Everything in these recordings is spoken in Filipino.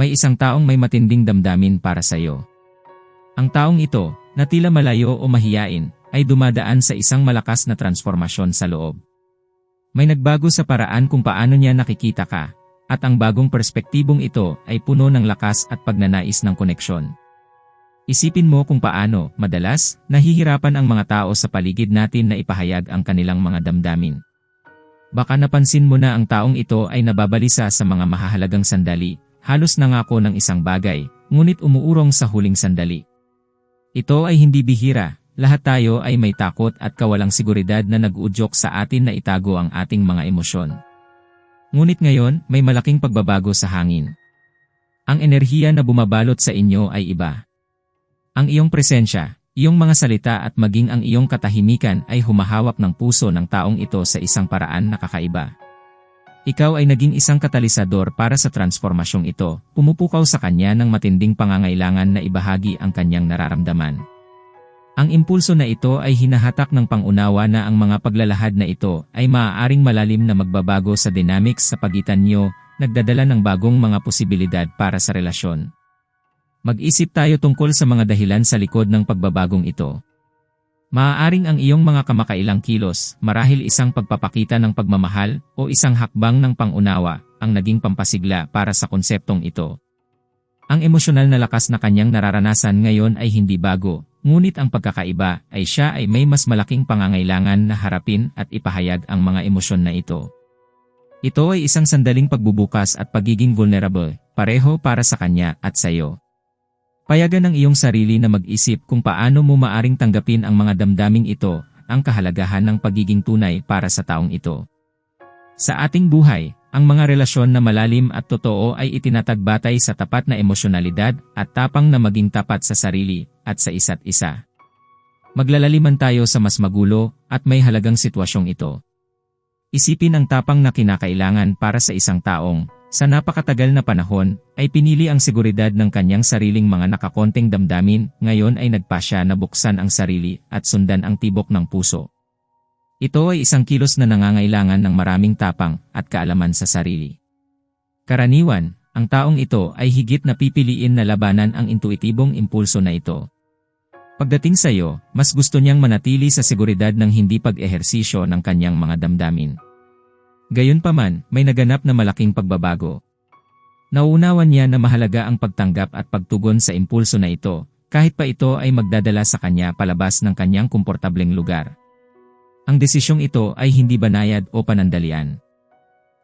may isang taong may matinding damdamin para sa iyo. Ang taong ito, na tila malayo o mahiyain, ay dumadaan sa isang malakas na transformasyon sa loob. May nagbago sa paraan kung paano niya nakikita ka, at ang bagong perspektibong ito ay puno ng lakas at pagnanais ng koneksyon. Isipin mo kung paano, madalas, nahihirapan ang mga tao sa paligid natin na ipahayag ang kanilang mga damdamin. Baka napansin mo na ang taong ito ay nababalisa sa mga mahahalagang sandali, halos nangako ng isang bagay, ngunit umuurong sa huling sandali. Ito ay hindi bihira, lahat tayo ay may takot at kawalang seguridad na nag-uudyok sa atin na itago ang ating mga emosyon. Ngunit ngayon, may malaking pagbabago sa hangin. Ang enerhiya na bumabalot sa inyo ay iba. Ang iyong presensya, iyong mga salita at maging ang iyong katahimikan ay humahawak ng puso ng taong ito sa isang paraan na kakaiba. Ikaw ay naging isang katalisador para sa transformasyong ito, pumupukaw sa kanya ng matinding pangangailangan na ibahagi ang kanyang nararamdaman. Ang impulso na ito ay hinahatak ng pangunawa na ang mga paglalahad na ito ay maaaring malalim na magbabago sa dynamics sa pagitan niyo, nagdadala ng bagong mga posibilidad para sa relasyon. Mag-isip tayo tungkol sa mga dahilan sa likod ng pagbabagong ito. Maaaring ang iyong mga kamakailang kilos, marahil isang pagpapakita ng pagmamahal o isang hakbang ng pangunawa, ang naging pampasigla para sa konseptong ito. Ang emosyonal na lakas na kanyang nararanasan ngayon ay hindi bago, ngunit ang pagkakaiba ay siya ay may mas malaking pangangailangan na harapin at ipahayag ang mga emosyon na ito. Ito ay isang sandaling pagbubukas at pagiging vulnerable, pareho para sa kanya at sa iyo. Payagan ng iyong sarili na mag-isip kung paano mo maaring tanggapin ang mga damdaming ito, ang kahalagahan ng pagiging tunay para sa taong ito. Sa ating buhay, ang mga relasyon na malalim at totoo ay itinatagbatay sa tapat na emosyonalidad at tapang na maging tapat sa sarili at sa isa't isa. Maglalaliman tayo sa mas magulo at may halagang sitwasyong ito. Isipin ang tapang na kinakailangan para sa isang taong sa napakatagal na panahon, ay pinili ang seguridad ng kanyang sariling mga nakakonting damdamin, ngayon ay nagpasya na buksan ang sarili at sundan ang tibok ng puso. Ito ay isang kilos na nangangailangan ng maraming tapang at kaalaman sa sarili. Karaniwan, ang taong ito ay higit na pipiliin na labanan ang intuitibong impulso na ito. Pagdating sa iyo, mas gusto niyang manatili sa seguridad ng hindi pag-ehersisyo ng kanyang mga damdamin. Gayunpaman, may naganap na malaking pagbabago. Nauunawan niya na mahalaga ang pagtanggap at pagtugon sa impulso na ito, kahit pa ito ay magdadala sa kanya palabas ng kanyang komportableng lugar. Ang desisyong ito ay hindi banayad o panandalian.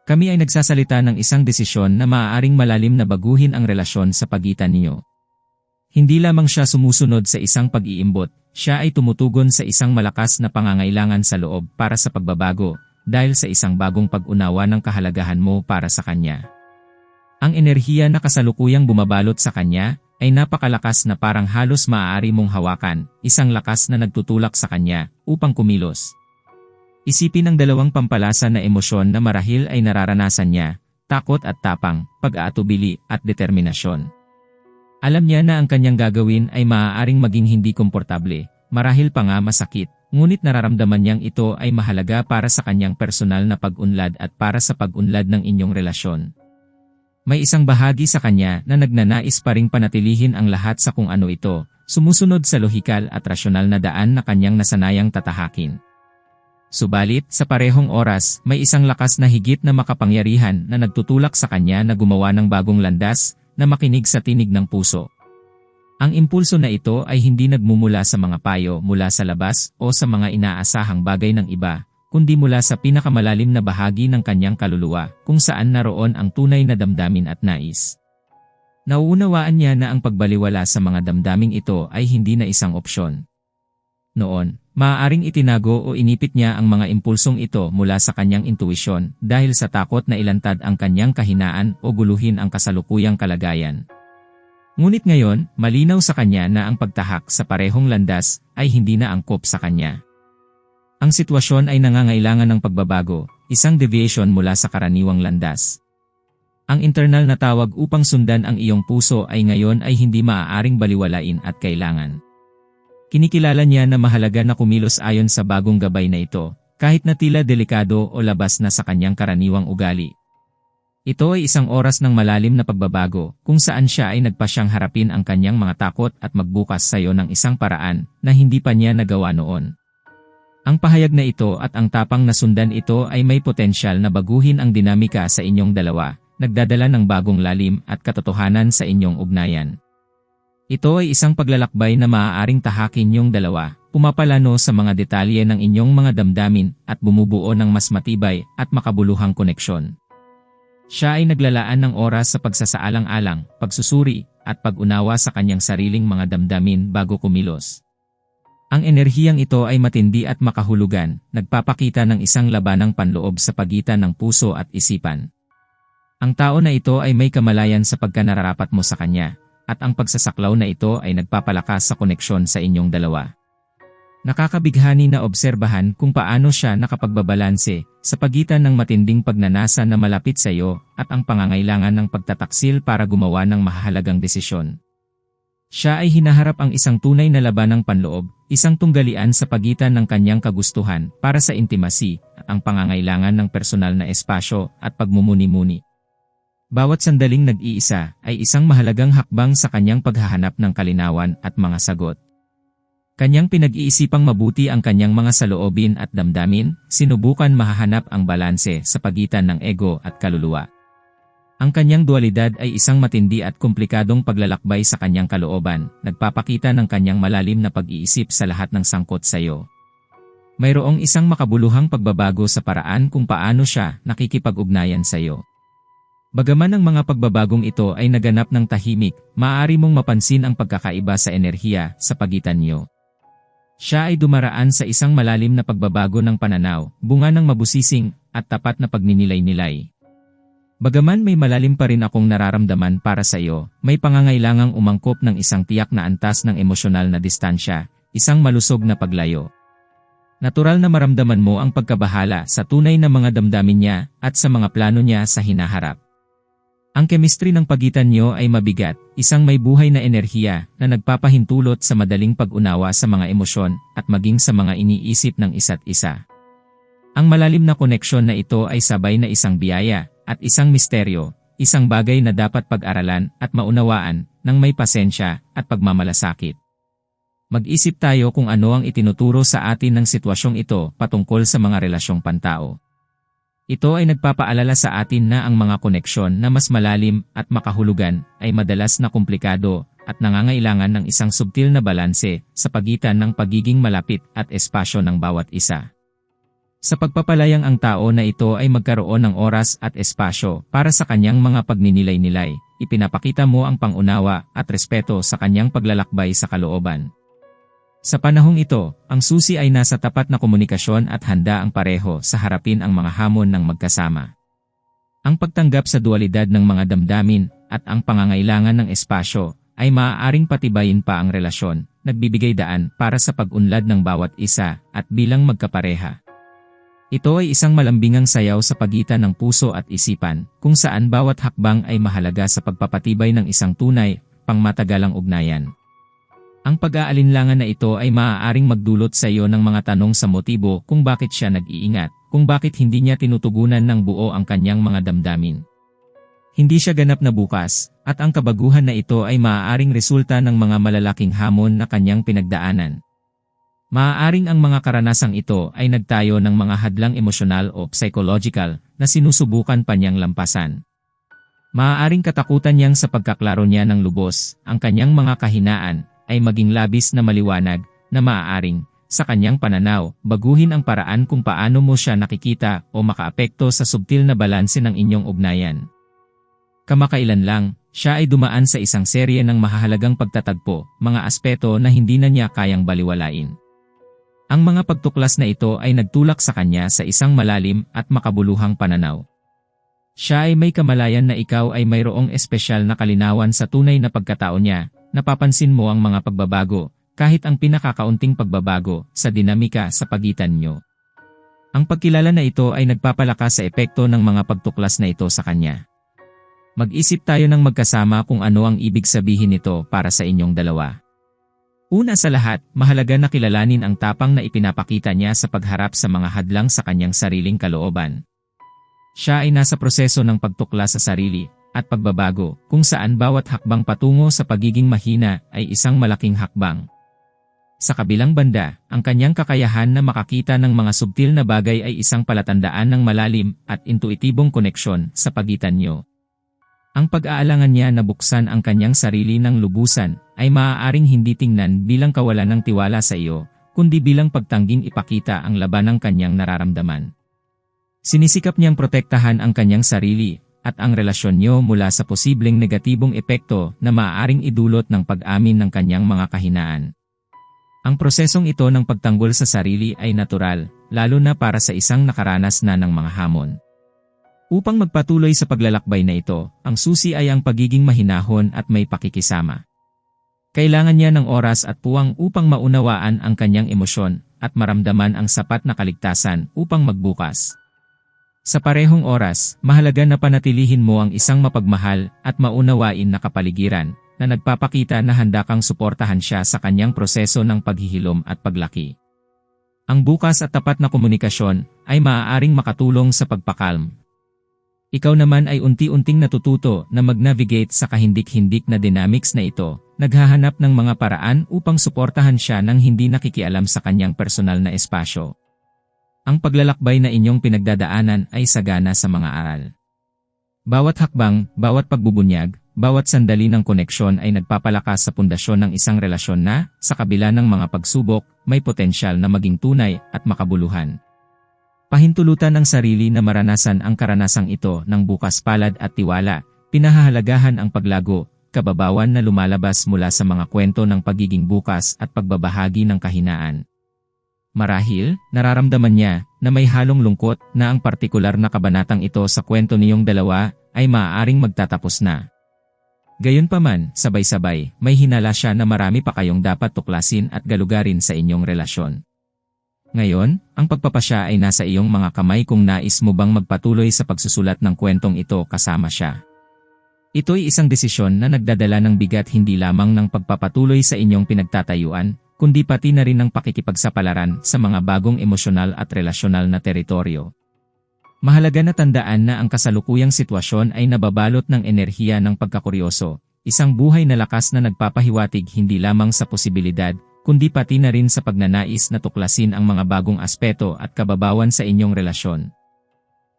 Kami ay nagsasalita ng isang desisyon na maaaring malalim na baguhin ang relasyon sa pagitan niyo. Hindi lamang siya sumusunod sa isang pag-iimbot, siya ay tumutugon sa isang malakas na pangangailangan sa loob para sa pagbabago, dahil sa isang bagong pag-unawa ng kahalagahan mo para sa kanya. Ang enerhiya na kasalukuyang bumabalot sa kanya ay napakalakas na parang halos maaari mong hawakan, isang lakas na nagtutulak sa kanya upang kumilos. Isipin ang dalawang pampalasa na emosyon na marahil ay nararanasan niya, takot at tapang, pag-aatubili at determinasyon. Alam niya na ang kanyang gagawin ay maaaring maging hindi komportable, marahil pa nga masakit, Ngunit nararamdaman niyang ito ay mahalaga para sa kanyang personal na pag-unlad at para sa pag-unlad ng inyong relasyon. May isang bahagi sa kanya na nagnanais pa ring panatilihin ang lahat sa kung ano ito, sumusunod sa lohikal at rasyonal na daan na kanyang nasanayang tatahakin. Subalit, sa parehong oras, may isang lakas na higit na makapangyarihan na nagtutulak sa kanya na gumawa ng bagong landas, na makinig sa tinig ng puso. Ang impulso na ito ay hindi nagmumula sa mga payo mula sa labas o sa mga inaasahang bagay ng iba, kundi mula sa pinakamalalim na bahagi ng kanyang kaluluwa kung saan naroon ang tunay na damdamin at nais. Nauunawaan niya na ang pagbaliwala sa mga damdaming ito ay hindi na isang opsyon. Noon, maaaring itinago o inipit niya ang mga impulsong ito mula sa kanyang intuisyon dahil sa takot na ilantad ang kanyang kahinaan o guluhin ang kasalukuyang kalagayan. Ngunit ngayon, malinaw sa kanya na ang pagtahak sa parehong landas ay hindi na angkop sa kanya. Ang sitwasyon ay nangangailangan ng pagbabago, isang deviation mula sa karaniwang landas. Ang internal na tawag upang sundan ang iyong puso ay ngayon ay hindi maaaring baliwalain at kailangan. Kinikilala niya na mahalaga na kumilos ayon sa bagong gabay na ito, kahit na tila delikado o labas na sa kanyang karaniwang ugali. Ito ay isang oras ng malalim na pagbabago kung saan siya ay nagpasyang harapin ang kanyang mga takot at magbukas sa iyo ng isang paraan na hindi pa niya nagawa noon. Ang pahayag na ito at ang tapang na sundan ito ay may potensyal na baguhin ang dinamika sa inyong dalawa, nagdadala ng bagong lalim at katotohanan sa inyong ugnayan. Ito ay isang paglalakbay na maaaring tahakin yung dalawa, pumapalano sa mga detalye ng inyong mga damdamin at bumubuo ng mas matibay at makabuluhang koneksyon. Siya ay naglalaan ng oras sa pagsasaalang-alang, pagsusuri, at pag-unawa sa kanyang sariling mga damdamin bago kumilos. Ang enerhiyang ito ay matindi at makahulugan, nagpapakita ng isang labanang panloob sa pagitan ng puso at isipan. Ang tao na ito ay may kamalayan sa pagkanararapat mo sa kanya, at ang pagsasaklaw na ito ay nagpapalakas sa koneksyon sa inyong dalawa. Nakakabighani na obserbahan kung paano siya nakapagbabalanse sa pagitan ng matinding pagnanasa na malapit sa iyo at ang pangangailangan ng pagtataksil para gumawa ng mahalagang desisyon. Siya ay hinaharap ang isang tunay na labanang panloob, isang tunggalian sa pagitan ng kanyang kagustuhan para sa intimacy ang pangangailangan ng personal na espasyo at pagmumuni-muni. Bawat sandaling nag-iisa ay isang mahalagang hakbang sa kanyang paghahanap ng kalinawan at mga sagot. Kanyang pinag-iisipang mabuti ang kanyang mga saloobin at damdamin, sinubukan mahahanap ang balanse sa pagitan ng ego at kaluluwa. Ang kanyang dualidad ay isang matindi at komplikadong paglalakbay sa kanyang kalooban, nagpapakita ng kanyang malalim na pag-iisip sa lahat ng sangkot sa iyo. Mayroong isang makabuluhang pagbabago sa paraan kung paano siya nakikipag-ugnayan sa iyo. Bagaman ang mga pagbabagong ito ay naganap ng tahimik, maaari mong mapansin ang pagkakaiba sa enerhiya sa pagitan niyo. Siya ay dumaraan sa isang malalim na pagbabago ng pananaw, bunga ng mabusising, at tapat na pagninilay-nilay. Bagaman may malalim pa rin akong nararamdaman para sa iyo, may pangangailangang umangkop ng isang tiyak na antas ng emosyonal na distansya, isang malusog na paglayo. Natural na maramdaman mo ang pagkabahala sa tunay na mga damdamin niya at sa mga plano niya sa hinaharap. Ang chemistry ng pagitan nyo ay mabigat, isang may buhay na enerhiya na nagpapahintulot sa madaling pag-unawa sa mga emosyon at maging sa mga iniisip ng isa't isa. Ang malalim na koneksyon na ito ay sabay na isang biyaya at isang misteryo, isang bagay na dapat pag-aralan at maunawaan ng may pasensya at pagmamalasakit. Mag-isip tayo kung ano ang itinuturo sa atin ng sitwasyong ito patungkol sa mga relasyong pantao. Ito ay nagpapaalala sa atin na ang mga koneksyon na mas malalim at makahulugan ay madalas na komplikado at nangangailangan ng isang subtil na balanse sa pagitan ng pagiging malapit at espasyo ng bawat isa. Sa pagpapalayang ang tao na ito ay magkaroon ng oras at espasyo para sa kanyang mga pagninilay-nilay, ipinapakita mo ang pangunawa at respeto sa kanyang paglalakbay sa kalooban. Sa panahong ito, ang susi ay nasa tapat na komunikasyon at handa ang pareho sa harapin ang mga hamon ng magkasama. Ang pagtanggap sa dualidad ng mga damdamin at ang pangangailangan ng espasyo ay maaaring patibayin pa ang relasyon, nagbibigay daan para sa pag-unlad ng bawat isa at bilang magkapareha. Ito ay isang malambingang sayaw sa pagitan ng puso at isipan, kung saan bawat hakbang ay mahalaga sa pagpapatibay ng isang tunay, pangmatagalang ugnayan. Ang pag-aalinlangan na ito ay maaaring magdulot sa iyo ng mga tanong sa motibo kung bakit siya nag-iingat, kung bakit hindi niya tinutugunan ng buo ang kanyang mga damdamin. Hindi siya ganap na bukas, at ang kabaguhan na ito ay maaaring resulta ng mga malalaking hamon na kanyang pinagdaanan. Maaaring ang mga karanasang ito ay nagtayo ng mga hadlang emosyonal o psychological na sinusubukan pa niyang lampasan. Maaaring katakutan niyang sa pagkaklaro niya ng lubos, ang kanyang mga kahinaan, ay maging labis na maliwanag na maaaring, sa kanyang pananaw, baguhin ang paraan kung paano mo siya nakikita o makaapekto sa subtil na balanse ng inyong ugnayan. Kamakailan lang, siya ay dumaan sa isang serye ng mahahalagang pagtatagpo, mga aspeto na hindi na niya kayang baliwalain. Ang mga pagtuklas na ito ay nagtulak sa kanya sa isang malalim at makabuluhang pananaw. Siya ay may kamalayan na ikaw ay mayroong espesyal na kalinawan sa tunay na pagkatao niya napapansin mo ang mga pagbabago, kahit ang pinakakaunting pagbabago, sa dinamika sa pagitan nyo. Ang pagkilala na ito ay nagpapalakas sa epekto ng mga pagtuklas na ito sa kanya. Mag-isip tayo ng magkasama kung ano ang ibig sabihin nito para sa inyong dalawa. Una sa lahat, mahalaga na kilalanin ang tapang na ipinapakita niya sa pagharap sa mga hadlang sa kanyang sariling kalooban. Siya ay nasa proseso ng pagtukla sa sarili at pagbabago kung saan bawat hakbang patungo sa pagiging mahina ay isang malaking hakbang. Sa kabilang banda, ang kanyang kakayahan na makakita ng mga subtil na bagay ay isang palatandaan ng malalim at intuitibong koneksyon sa pagitan niyo. Ang pag-aalangan niya na buksan ang kanyang sarili ng lubusan ay maaaring hindi tingnan bilang kawalan ng tiwala sa iyo, kundi bilang pagtangging ipakita ang laban ng kanyang nararamdaman. Sinisikap niyang protektahan ang kanyang sarili at ang relasyon niyo mula sa posibleng negatibong epekto na maaaring idulot ng pag-amin ng kanyang mga kahinaan. Ang prosesong ito ng pagtanggol sa sarili ay natural, lalo na para sa isang nakaranas na ng mga hamon. Upang magpatuloy sa paglalakbay na ito, ang susi ay ang pagiging mahinahon at may pakikisama. Kailangan niya ng oras at puwang upang maunawaan ang kanyang emosyon at maramdaman ang sapat na kaligtasan upang magbukas. Sa parehong oras, mahalaga na panatilihin mo ang isang mapagmahal at maunawain na kapaligiran na nagpapakita na handa kang suportahan siya sa kanyang proseso ng paghihilom at paglaki. Ang bukas at tapat na komunikasyon ay maaaring makatulong sa pagpakalm. Ikaw naman ay unti-unting natututo na mag-navigate sa kahindik-hindik na dynamics na ito, naghahanap ng mga paraan upang suportahan siya nang hindi nakikialam sa kanyang personal na espasyo. Ang paglalakbay na inyong pinagdadaanan ay sagana sa mga aral. Bawat hakbang, bawat pagbubunyag, bawat sandali ng koneksyon ay nagpapalakas sa pundasyon ng isang relasyon na, sa kabila ng mga pagsubok, may potensyal na maging tunay at makabuluhan. Pahintulutan ng sarili na maranasan ang karanasang ito ng bukas palad at tiwala, pinahahalagahan ang paglago, kababawan na lumalabas mula sa mga kwento ng pagiging bukas at pagbabahagi ng kahinaan. Marahil, nararamdaman niya na may halong lungkot na ang partikular na kabanatang ito sa kwento niyong dalawa ay maaaring magtatapos na. Gayunpaman, sabay-sabay, may hinala siya na marami pa kayong dapat tuklasin at galugarin sa inyong relasyon. Ngayon, ang pagpapasya ay nasa iyong mga kamay kung nais mo bang magpatuloy sa pagsusulat ng kwentong ito kasama siya. Ito'y isang desisyon na nagdadala ng bigat hindi lamang ng pagpapatuloy sa inyong pinagtatayuan, kundi pati na rin ng pakikipagsapalaran sa mga bagong emosyonal at relasyonal na teritoryo. Mahalaga na tandaan na ang kasalukuyang sitwasyon ay nababalot ng enerhiya ng pagkakuryoso, isang buhay na lakas na nagpapahiwatig hindi lamang sa posibilidad, kundi pati na rin sa pagnanais na tuklasin ang mga bagong aspeto at kababawan sa inyong relasyon.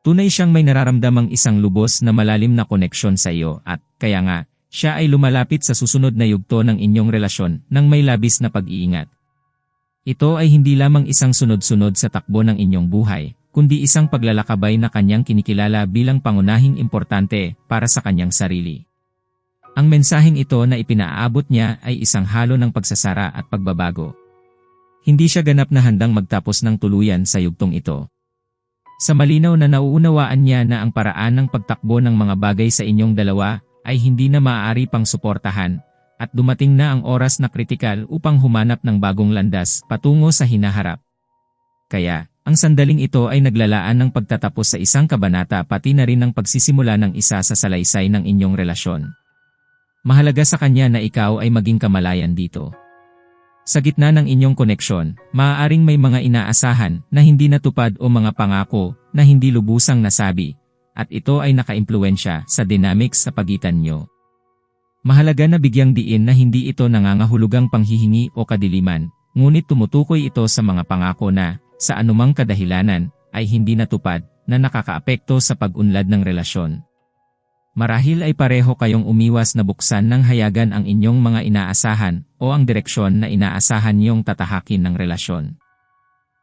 Tunay siyang may nararamdamang isang lubos na malalim na koneksyon sa iyo at, kaya nga, siya ay lumalapit sa susunod na yugto ng inyong relasyon nang may labis na pag-iingat. Ito ay hindi lamang isang sunod-sunod sa takbo ng inyong buhay, kundi isang paglalakabay na kanyang kinikilala bilang pangunahing importante para sa kanyang sarili. Ang mensaheng ito na ipinaabot niya ay isang halo ng pagsasara at pagbabago. Hindi siya ganap na handang magtapos ng tuluyan sa yugtong ito. Sa malinaw na nauunawaan niya na ang paraan ng pagtakbo ng mga bagay sa inyong dalawa ay hindi na maaari pang suportahan at dumating na ang oras na kritikal upang humanap ng bagong landas patungo sa hinaharap. Kaya, ang sandaling ito ay naglalaan ng pagtatapos sa isang kabanata pati na rin ng pagsisimula ng isa sa salaysay ng inyong relasyon. Mahalaga sa kanya na ikaw ay maging kamalayan dito. Sa gitna ng inyong koneksyon, maaaring may mga inaasahan na hindi natupad o mga pangako na hindi lubusang nasabi, at ito ay nakaimpluensya sa dynamics sa pagitan nyo. Mahalaga na bigyang diin na hindi ito nangangahulugang panghihingi o kadiliman, ngunit tumutukoy ito sa mga pangako na, sa anumang kadahilanan, ay hindi natupad na nakakaapekto sa pag-unlad ng relasyon. Marahil ay pareho kayong umiwas na buksan ng hayagan ang inyong mga inaasahan o ang direksyon na inaasahan niyong tatahakin ng relasyon.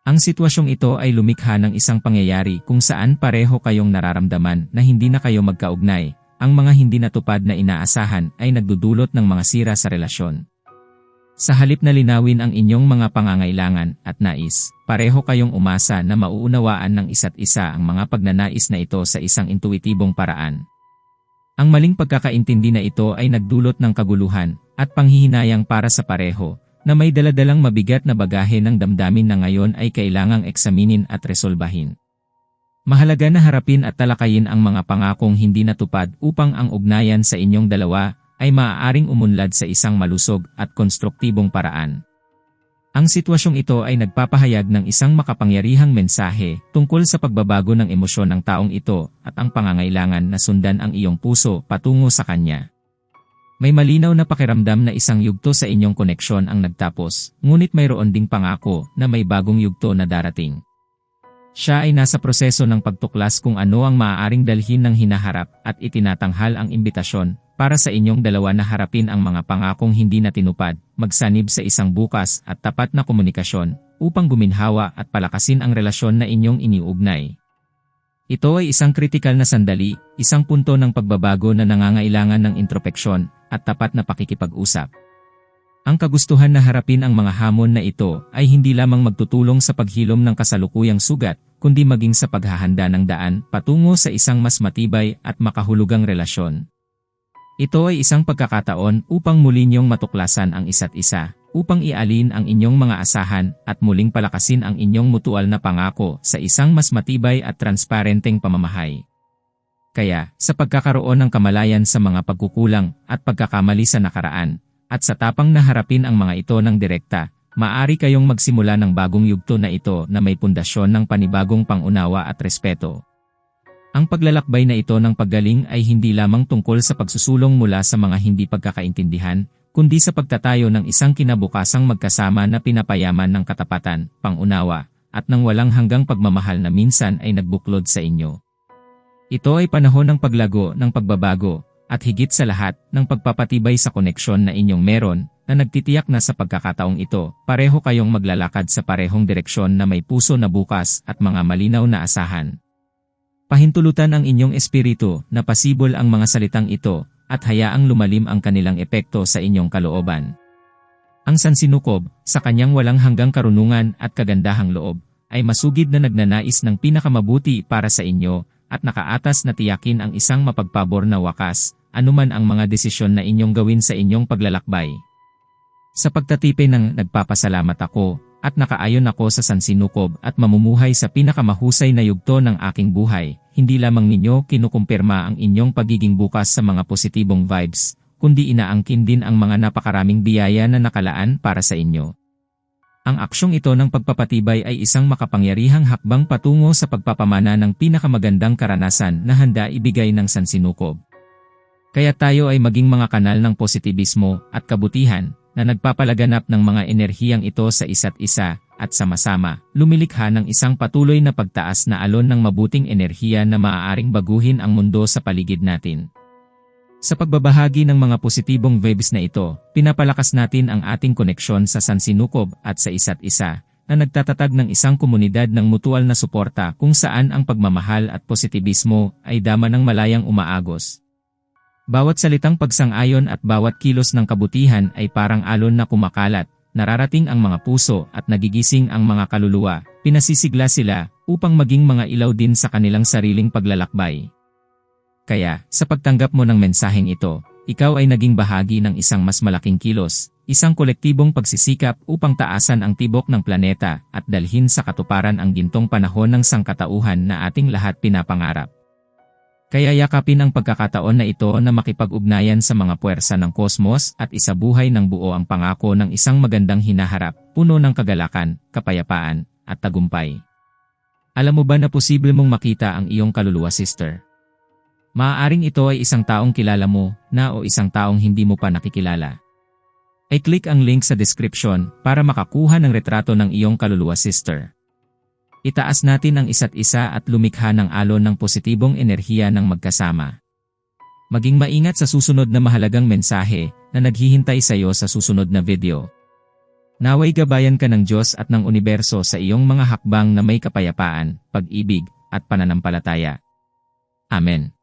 Ang sitwasyong ito ay lumikha ng isang pangyayari kung saan pareho kayong nararamdaman na hindi na kayo magkaugnay, ang mga hindi natupad na inaasahan ay nagdudulot ng mga sira sa relasyon. Sa halip na linawin ang inyong mga pangangailangan at nais, pareho kayong umasa na mauunawaan ng isa't isa ang mga pagnanais na ito sa isang intuitibong paraan. Ang maling pagkakaintindi na ito ay nagdulot ng kaguluhan at panghihinayang para sa pareho, na may daladalang mabigat na bagahe ng damdamin na ngayon ay kailangang eksaminin at resolbahin. Mahalaga na harapin at talakayin ang mga pangakong hindi natupad upang ang ugnayan sa inyong dalawa ay maaaring umunlad sa isang malusog at konstruktibong paraan. Ang sitwasyong ito ay nagpapahayag ng isang makapangyarihang mensahe tungkol sa pagbabago ng emosyon ng taong ito at ang pangangailangan na sundan ang iyong puso patungo sa kanya. May malinaw na pakiramdam na isang yugto sa inyong koneksyon ang nagtapos, ngunit mayroon ding pangako na may bagong yugto na darating. Siya ay nasa proseso ng pagtuklas kung ano ang maaaring dalhin ng hinaharap at itinatanghal ang imbitasyon para sa inyong dalawa na harapin ang mga pangakong hindi na tinupad, magsanib sa isang bukas at tapat na komunikasyon, upang guminhawa at palakasin ang relasyon na inyong iniugnay. Ito ay isang kritikal na sandali, isang punto ng pagbabago na nangangailangan ng intropeksyon at tapat na pakikipag-usap. Ang kagustuhan na harapin ang mga hamon na ito ay hindi lamang magtutulong sa paghilom ng kasalukuyang sugat, kundi maging sa paghahanda ng daan patungo sa isang mas matibay at makahulugang relasyon. Ito ay isang pagkakataon upang muli niyong matuklasan ang isa't isa, upang ialin ang inyong mga asahan at muling palakasin ang inyong mutual na pangako sa isang mas matibay at transparenteng pamamahay. Kaya, sa pagkakaroon ng kamalayan sa mga pagkukulang at pagkakamali sa nakaraan, at sa tapang na harapin ang mga ito ng direkta, maari kayong magsimula ng bagong yugto na ito na may pundasyon ng panibagong pangunawa at respeto. Ang paglalakbay na ito ng paggaling ay hindi lamang tungkol sa pagsusulong mula sa mga hindi pagkakaintindihan, kundi sa pagtatayo ng isang kinabukasang magkasama na pinapayaman ng katapatan, pangunawa, at ng walang hanggang pagmamahal na minsan ay nagbuklod sa inyo. Ito ay panahon ng paglago ng pagbabago, at higit sa lahat, ng pagpapatibay sa koneksyon na inyong meron, na nagtitiyak na sa pagkakataong ito, pareho kayong maglalakad sa parehong direksyon na may puso na bukas at mga malinaw na asahan. Pahintulutan ang inyong espiritu na pasibol ang mga salitang ito at hayaang lumalim ang kanilang epekto sa inyong kalooban. Ang sansinukob, sa kanyang walang hanggang karunungan at kagandahang loob, ay masugid na nagnanais ng pinakamabuti para sa inyo at nakaatas na tiyakin ang isang mapagpabor na wakas, anuman ang mga desisyon na inyong gawin sa inyong paglalakbay. Sa pagtatipe ng nagpapasalamat ako, at nakaayon ako sa sansinukob at mamumuhay sa pinakamahusay na yugto ng aking buhay, hindi lamang ninyo kinukumpirma ang inyong pagiging bukas sa mga positibong vibes, kundi inaangkin din ang mga napakaraming biyaya na nakalaan para sa inyo. Ang aksyong ito ng pagpapatibay ay isang makapangyarihang hakbang patungo sa pagpapamana ng pinakamagandang karanasan na handa ibigay ng sansinukob. Kaya tayo ay maging mga kanal ng positibismo at kabutihan, na nagpapalaganap ng mga enerhiyang ito sa isa't isa, at sama-sama, lumilikha ng isang patuloy na pagtaas na alon ng mabuting enerhiya na maaaring baguhin ang mundo sa paligid natin. Sa pagbabahagi ng mga positibong vibes na ito, pinapalakas natin ang ating koneksyon sa sansinukob at sa isa't isa, na nagtatatag ng isang komunidad ng mutual na suporta kung saan ang pagmamahal at positibismo ay dama ng malayang umaagos. Bawat salitang pagsang-ayon at bawat kilos ng kabutihan ay parang alon na kumakalat, nararating ang mga puso at nagigising ang mga kaluluwa, pinasisigla sila upang maging mga ilaw din sa kanilang sariling paglalakbay. Kaya, sa pagtanggap mo ng mensaheng ito, ikaw ay naging bahagi ng isang mas malaking kilos, isang kolektibong pagsisikap upang taasan ang tibok ng planeta at dalhin sa katuparan ang gintong panahon ng sangkatauhan na ating lahat pinapangarap. Kaya yakapin ang pagkakataon na ito na makipag-ugnayan sa mga puwersa ng kosmos at isabuhay ng buo ang pangako ng isang magandang hinaharap, puno ng kagalakan, kapayapaan, at tagumpay. Alam mo ba na posible mong makita ang iyong kaluluwa sister? Maaaring ito ay isang taong kilala mo na o isang taong hindi mo pa nakikilala. I-click ang link sa description para makakuha ng retrato ng iyong kaluluwa sister. Itaas natin ang isa't isa at lumikha ng alon ng positibong enerhiya ng magkasama. Maging maingat sa susunod na mahalagang mensahe na naghihintay sa iyo sa susunod na video. Naway gabayan ka ng Diyos at ng universo sa iyong mga hakbang na may kapayapaan, pag-ibig, at pananampalataya. Amen.